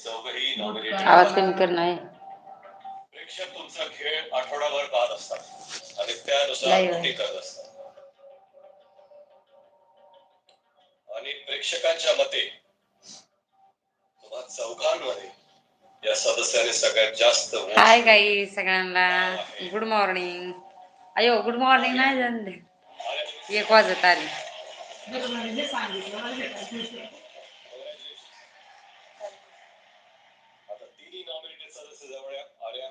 चौघही nominated आवाज कमी कर नाही प्रेक्षक तुमचा खेळ आठवडाभर पाहत असतात. आणि त्यानुसार. कृती करत असतात. आणि प्रेक्षकांच्या मते तुम्हा चौघांमध्ये या सदस्याने सगळ्यात जास्त हाय गाई सगळ्यांना. गुड मॉर्निंग अयो गुड मॉर्निंग नाही झाले एक वाजत आली आता तिन्ही नॉमिनेटेड सदस्य जवळ आल्या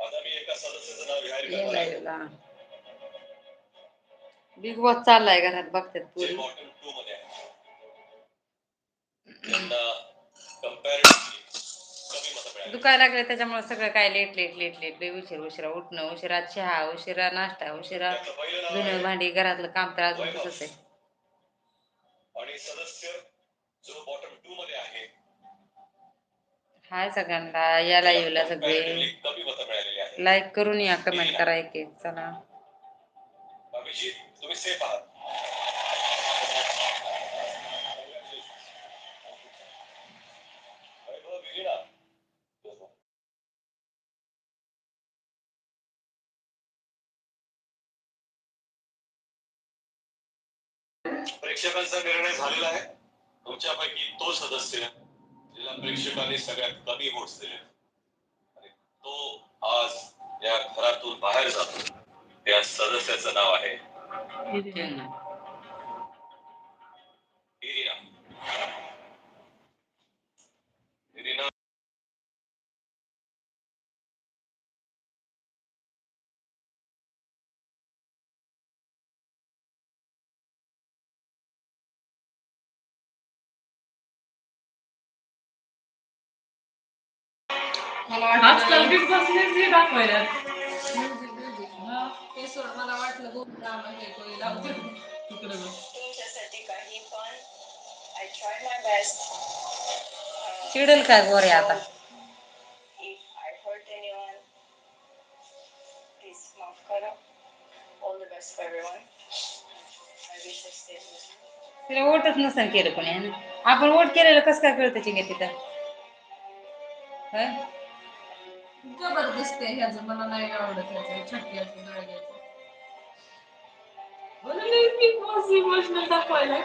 आता मी एका सदस्याचं नाव जाहीर ये करणार आहे लाईव्हला बिग बॉस चाललाय घरात बघतात जे पुरी बॉटम टू मध्ये आहे. त्यांना comparatively कमी मतं मिळाली. दुखायला लागले त्याच्यामुळे सगळं काय लेट लेट लेट लेट. लय उशीर उशिरा उठणं उशिरा चहा उशिरा नाश्ता उशिरा त्यातलं पहिलं नाव धुणं आहे. भांडी घरातलं काम तर अजून तसंच आहे. आणि सदस्य जो बॉटम टू मध्ये आहे. हाय सगळ्यांना या लाईव्हला सगळे. comparatively कमी मतं मिळालेली आहे. लाईक करून या कमेंट करा एक एक चला. अभिजित तुम्ही सेफ आहात. वैभव विहिरा प्रेक्षकांचा निर्णय झालेला आहे. तुमच्यापैकी तो सदस्य जिला प्रेक्षकांनी सगळ्यात कमी वोट्स दिले. आणि तो आज या घरातून बाहेर जातो. त्या सदस्याचं नाव आहे. आजकाल बिग बॉसनेच हे दाखवायला. ते सोड मला वाटलं खूप काम आहे कोणी लावते तिकडे बघ. तुमच्यासाठी काही पण. आय ट्राय माय बेस्ट चिडल काय गोरे आता? If I hurt anyone please माफ करा. All the best for everyone I wish I stay तिला वोटच नसेल केलं कोणी ना? आपण वोट केलेलं कसं काय कळतं चिंगे तिथं? हं? जबरदस्त आहे ह्याचं मला नाही आवडत ह्याचं छटक्याचं दळग्याचं म्हणून बिग इमोशनल दाखवायला?